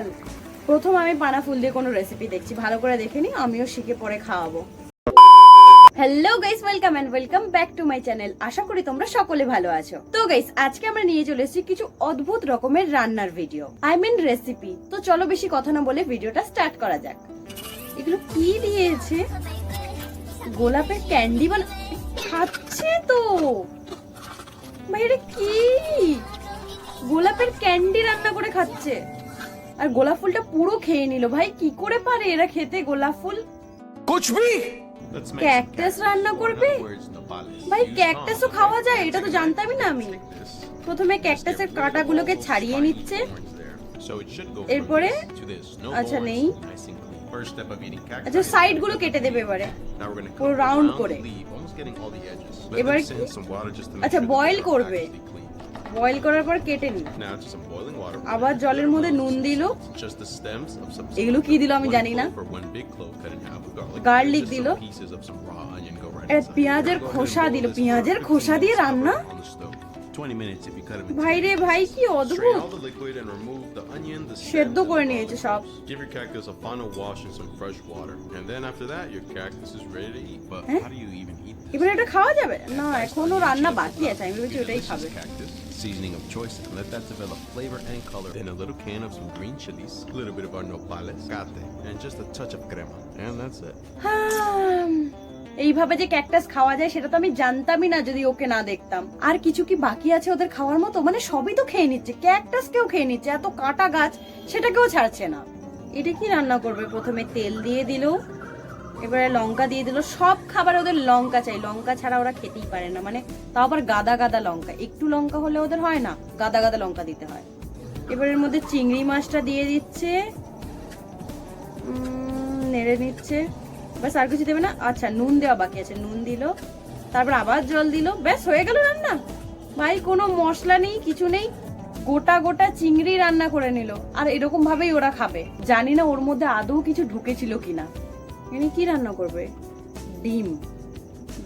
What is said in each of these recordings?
কাঁঠাল প্রথম আমি পানা ফুল দিয়ে কোনো রেসিপি দেখছি। ভালো করে দেখে নি আমিও শিখে পরে খাওয়াবো। Hello guys welcome and welcome back to my channel আশা করি তোমরা সকলে ভালো আছো। তো গাইস আজকে আমরা নিয়ে চলে এসেছি কিছু অদ্ভুত রকমের রান্নার ভিডিও আই মিন রেসিপি তো চলো বেশি কথা না বলে ভিডিওটা স্টার্ট করা যাক। এগুলো কি দিয়েছে? গোলাপের ক্যান্ডি বানা খাচ্ছে তো। ভাই, এটা কি? গোলাপের ক্যান্ডি রান্না করে খাচ্ছে। আর গোলাপ ফুলটা পুরো খেয়ে নিল। ভাই কি করে পারে এরা খেতে গোলাপ ফুল? ক্যাকটাস রান্না করবে? ভাই ক্যাকটাসও খাওয়া যায় এটা তো জানতামই না আমি। প্রথমে ক্যাকটাসের কাঁটাগুলোকে ছাড়িয়ে নিচ্ছে। এরপরে আচ্ছা নেই। আচ্ছা সাইডগুলো কেটে দেবে এবারে। পুরো রাউন্ড করে। এবার আচ্ছা বয়েল করবে। বয়েল করার পর কেটে নি আবার জলের মধ্যে নুন দিল। এগুলো কি দিল আমি জানি না। গার্লিক দিল। পেঁয়াজের খোসা দিল। পেঁয়াজের খোসা দিয়ে রান্না? ভাই রে ভাই কি অদ্ভুত সেদ্ধ করে নিয়েছে সব Give your cactus a final wash in some fresh water, and then after that, your cactus is ready to eat. But Eh? how do you even eat this? এবার এটা খাওয়া যাবে না এখনও রান্না বাকি আছে আমি ভেবেছি ওটাই খাবে Cactus, seasoning of choice, and let that develop flavor and color. Then a little can of some green chilies, a little bit of our nopales, cate, and just a touch of crema, and that's it. এইভাবে যে cactus খাওয়া যায়, সেটা তো আমি জানতামই না যদি ওকে না দেখতাম। আর কিছু কি বাকি আছে ওদের খাওয়ার মতো? মানে সবই তো খেয়ে নিচ্ছে। ক্যাকটাস কেউ খেয়ে নিচ্ছে, এত কাটা গাছ সেটাকেও ছাড়ছে না। এটা কি রান্না করবে? প্রথমে তেল দিয়ে দিল, এবারে লঙ্কা দিয়ে দিল। সব খাবার ওদের লঙ্কা চাই। লঙ্কা ছাড়া ওরা খেতেই পারে না। মানে তাও আবার গাদা গাদা লঙ্কা। একটু লঙ্কা হলে ওদের হয় না, গাদা গাদা লঙ্কা দিতে হয়। এবার এর মধ্যে চিংড়ি মাছটা দিয়ে দিচ্ছে। নেড়ে নিচ্ছে। ব্যাস আর কিছু দেবে না। আচ্ছা নুন দেওয়া বাকি আছে। নুন দিল, তারপর আবার জল দিল। ব্যাস, হয়ে গেল রান্না। ভাই, কোনো মশলা নেই, কিছু নেই। গোটা গোটা চিংড়ি রান্না করে নিল। আর এরকম ভাবেই ওরা খাবে। জানি না ওর মধ্যে আদৌ কিছু ঢুকেছিল কিনা। এনে কি রান্না করবে? ডিম।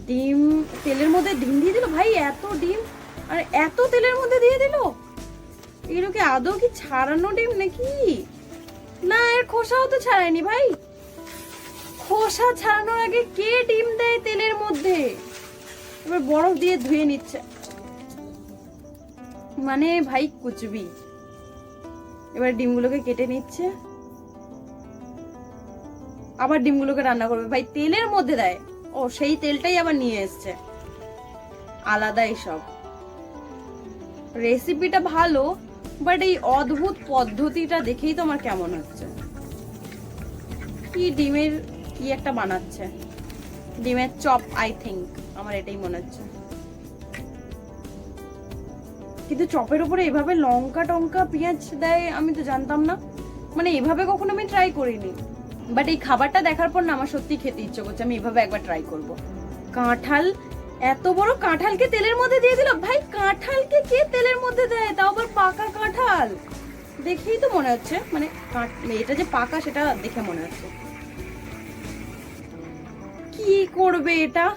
ডিম, তেলের মধ্যে ডিম দিয়ে দিল? ভাই, এত ডিম? আর এত তেলের মধ্যে দিয়ে দিল? এগুলো কি আদৌ কি ছাড়ানো ডিম নাকি? না, এর খোসাও তো ছাড়ায়নি ভাই। খোসা ছাড়ানোর আগে কে ডিম দেয় তেলের মধ্যে? এবার বরফ দিয়ে ধুয়ে নিচ্ছে। মানে ভাই কুচবি। এবার ডিমগুলোকে কেটে নিচ্ছে। আবার ডিমগুলোকে রান্না করবে। ভাই তেলের মধ্যে দেয়। ও, সেই তেলটাই আবার নিয়ে এসছে। আলাদাই সব। রেসিপিটা ভালো, বাট এই অদ্ভুত পদ্ধতিটা দেখেই তো আমার কেমন হচ্ছে। কি ডিমের কি একটা বানাচ্ছে? ডিমের চপ আই থিঙ্ক আমার এটাই মনে হচ্ছে। কিন্তু চপের উপরে এভাবে লঙ্কা টঙ্কা, পেঁয়াজ দেয়, আমি তো জানতাম না। মানে এভাবে কখনো আমি ট্রাই করিনি। বাট এই খাবারটা দেখার পর না আমার সত্যি খেতে ইচ্ছে করছে, আমি এভাবে একবার ট্রাই করব। কাঁঠাল, এত বড় কাঁঠালকে তেলের মধ্যে দিয়ে দিল ভাই, কাঁঠালকে কে তেলের মধ্যে দেয়? তাও আবার পাকা কাঁঠাল। দেখেই তো মনে হচ্ছে মানে এটা যে পাকা, সেটা দেখে মনে হচ্ছে। কি করবে এটা?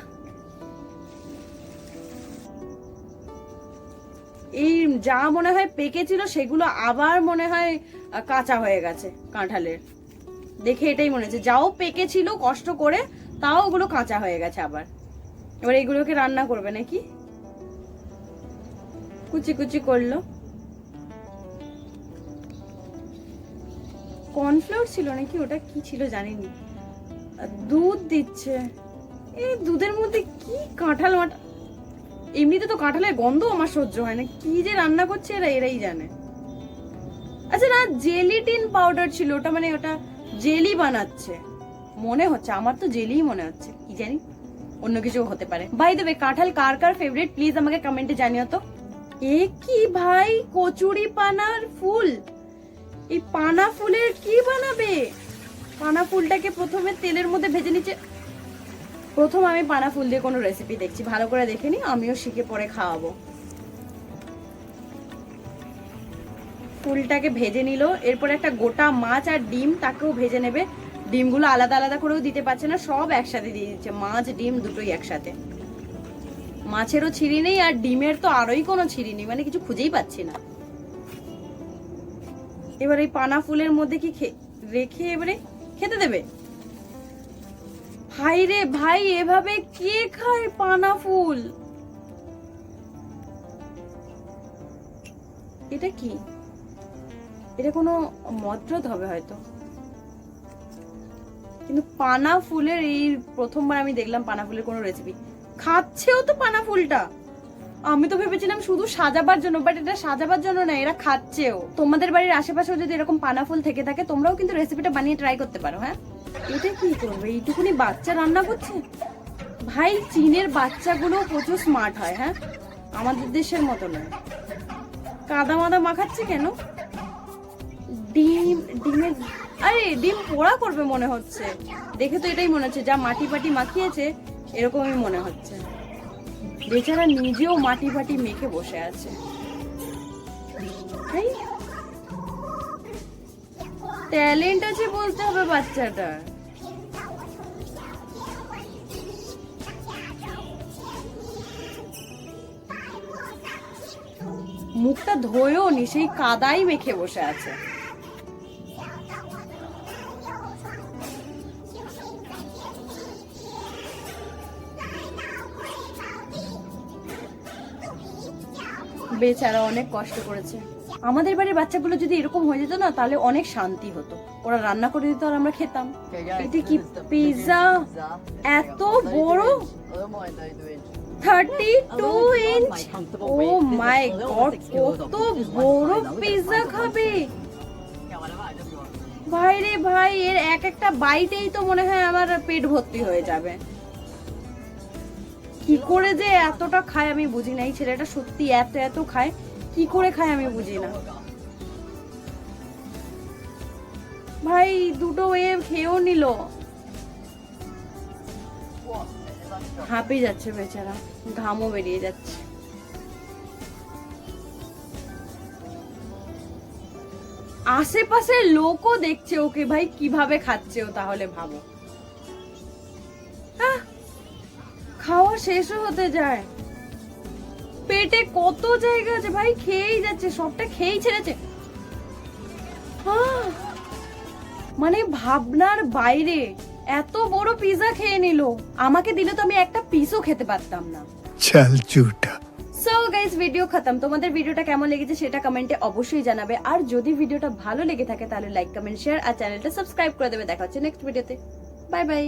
এই যা মনে হয় পেকেছিল সেগুলো আবার মনে হয় কাঁচা হয়ে গেছে কাঁঠালের। দেখে এটাই মনে হচ্ছে। যাও পেকেছিল কষ্ট করে, তাও ওগুলো কাঁচা হয়ে গেছে আবার। এবার এগুলোকে রান্না করবে নাকি? কুচি কুচি করল। কর্নফ্লোর ছিল নাকি? ওটা কি ছিল জানিনি। দুধ দিচ্ছে। এই দুধের মধ্যে কি কাঁঠাল মাঠা এমনিতে তো কাঁঠালের গন্ধ আমার সহ্য হয় না। কি যে রান্না করছে এরা, এরাই জানে। আচ্ছা না জেলিটিন পাউডার ছিল, ওটা মানে ওটা জেলি বানাচ্ছে। মনে হচ্ছে, আমার তো জেলিই মনে হচ্ছে, কি জানি, অন্য কিছু হতে পারে। ভাই দেবে কাঁঠাল কার কার ফেভারিট প্লিজ আমাকে কমেন্টে জানিও তো। এ কি ভাই কচুরি পানার ফুল? এই পানা ফুলের কি বানাবে? পানা ফুলটাকে প্রথমে তেলের মধ্যে ভেজে নিচ্ছে প্রথম আমি পানা ফুল দিয়ে কোনো রেসিপি দেখছি। ভালো করে দেখে নি, আমিও শিখে পরে খাওয়াবো। ফুলটাকে ভেজে নিল। এরপর একটা গোটা মাছ আর ডিম তাকেও ভেজে নেবে। ডিমগুলো আলাদা আলাদা করেও দিতে পারছে না, সব একসাথে দিয়ে দিচ্ছে। মাছ, ডিম দুটোই একসাথে। মাছেরও ছিঁড়ি নেই আর ডিমের তো আরোই কোনো ছিঁড়ি নেই মানে কিছু খুঁজেই পাচ্ছি না। এবার এই পানা ফুলের মধ্যে কি রেখে এবারে খেতে দেবে? ভাই রে ভাই, এভাবে কে খায় পানা ফুল? এটা কি? এটা কোনো মদ্রত হবে হয়তো। কিন্তু পানা ফুলের এই প্রথমবার আমি দেখলাম পানা ফুলের কোনো রেসিপি খাচ্ছেও তো পানা ফুলটা। আমি তো ভেবেছিলাম শুধু সাজাবার জন্য বাট এটা সাজাবার জন্য না, এরা খাচ্ছেও। তোমাদের বাড়ির আশেপাশেও যদি এরকম পানা ফুল থেকে থাকে, তোমরাও কিন্তু রেসিপিটা বানিয়ে ট্রাই করতে পারো হ্যাঁ? এটা কি করবে? এইটুকুনি বাচ্চা রান্না করছে? ভাই, চীনের বাচ্চাগুলো প্রচুর স্মার্ট হয় হ্যাঁ? আমাদের দেশের মতো নয় কাদা মাদা মাখাচ্ছে কেন? ডিম, ডিমের, আরে, ডিম পোড়া করবে মনে হচ্ছে। দেখে তো এটাই মনে হচ্ছে, যা মাটি পাটি মাখিয়েছে, এরকমই মনে হচ্ছে। বেচারা নিজেও মাটি ফাটি মেখে বসে আছে। ট্যালেন্ট আছে বলতে হবে বাচ্চাটা। মুখটা ধোয়েও নি সেই কাদাই মেখে বসে আছে। বেচারা অনেক কষ্ট করেছে। আমাদের বাড়ির বাচ্চাগুলো যদি এরকম হয়ে যেত না তাহলে অনেক শান্তি হতো। ওরা রান্না করে দিত আর আমরা খেতাম। এটা কি পিৎজা এত বড়? Thirty two inch oh my God কত বড় পিৎজা খাবে। ভাই রে ভাই এর এক একটা বাইটেই তো মনে হয় আমার পেট ভর্তি হয়ে যাবে। কি করে যে এতটা খায় আমি বুঝি না। এই ছেলেটা সত্যি এত এত খায়, কি করে খায় আমি বুঝি না। ভাই, দুটো এ খেয়েও নিল। হাঁপে যাচ্ছে বেচারা, ঘামও বেরিয়ে যাচ্ছে। আশেপাশের লোকও দেখছে ওকে, ভাই, কীভাবে খাচ্ছে ও তাহলে ভাবো। শেষও হতে যায়। পেটে কত জায়গা আছে ভাই? খেয়েই যাচ্ছে সবটা খেয়েই ছেড়েছে। মানে ভাবনার বাইরে এত বড় পিজা খেয়ে নিল। আমাকে দিলে তো আমি একটা পিসও খেতে পারতাম না। চাল চুটা। সো গাইস ভিডিও খতম। তোমাদের ভিডিওটা কেমন লেগেছে সেটা কমেন্টে অবশ্যই জানাবে। আর যদি ভিডিওটা ভালো লেগে থাকে তাহলে লাইক কমেন্ট শেয়ার আর চ্যানেলটা সাবস্ক্রাইব করে দেবে। দেখা হচ্ছে নেক্সট ভিডিওতে বাই বাই